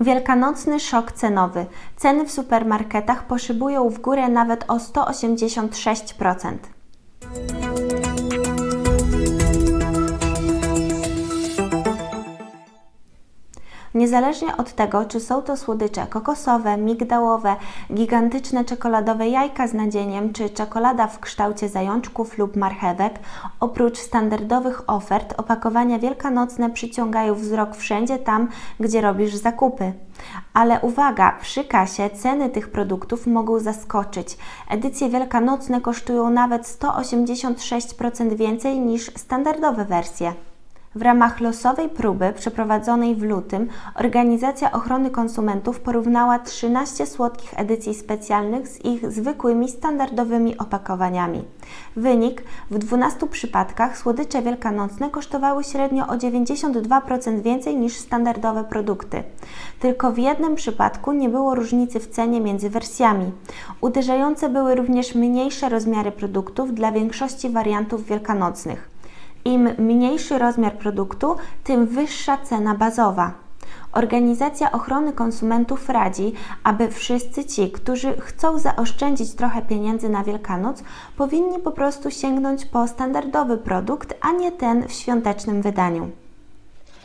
Wielkanocny szok cenowy. Ceny w supermarketach poszybują w górę nawet o 186%. Niezależnie od tego, czy są to słodycze kokosowe, migdałowe, gigantyczne czekoladowe jajka z nadzieniem, czy czekolada w kształcie zajączków lub marchewek, oprócz standardowych ofert, opakowania wielkanocne przyciągają wzrok wszędzie tam, gdzie robisz zakupy. Ale uwaga, przy kasie ceny tych produktów mogą zaskoczyć. Edycje wielkanocne kosztują nawet 186% więcej niż standardowe wersje. W ramach losowej próby przeprowadzonej w lutym Organizacja Ochrony Konsumentów porównała 13 słodkich edycji specjalnych z ich zwykłymi standardowymi opakowaniami. Wynik w 12 przypadkach słodycze wielkanocne kosztowały średnio o 92% więcej niż standardowe produkty. Tylko w jednym przypadku nie było różnicy w cenie między wersjami. Uderzające były również mniejsze rozmiary produktów dla większości wariantów wielkanocnych. Im mniejszy rozmiar produktu, tym wyższa cena bazowa. Organizacja Ochrony Konsumentów radzi, aby wszyscy ci, którzy chcą zaoszczędzić trochę pieniędzy na Wielkanoc, powinni po prostu sięgnąć po standardowy produkt, a nie ten w świątecznym wydaniu.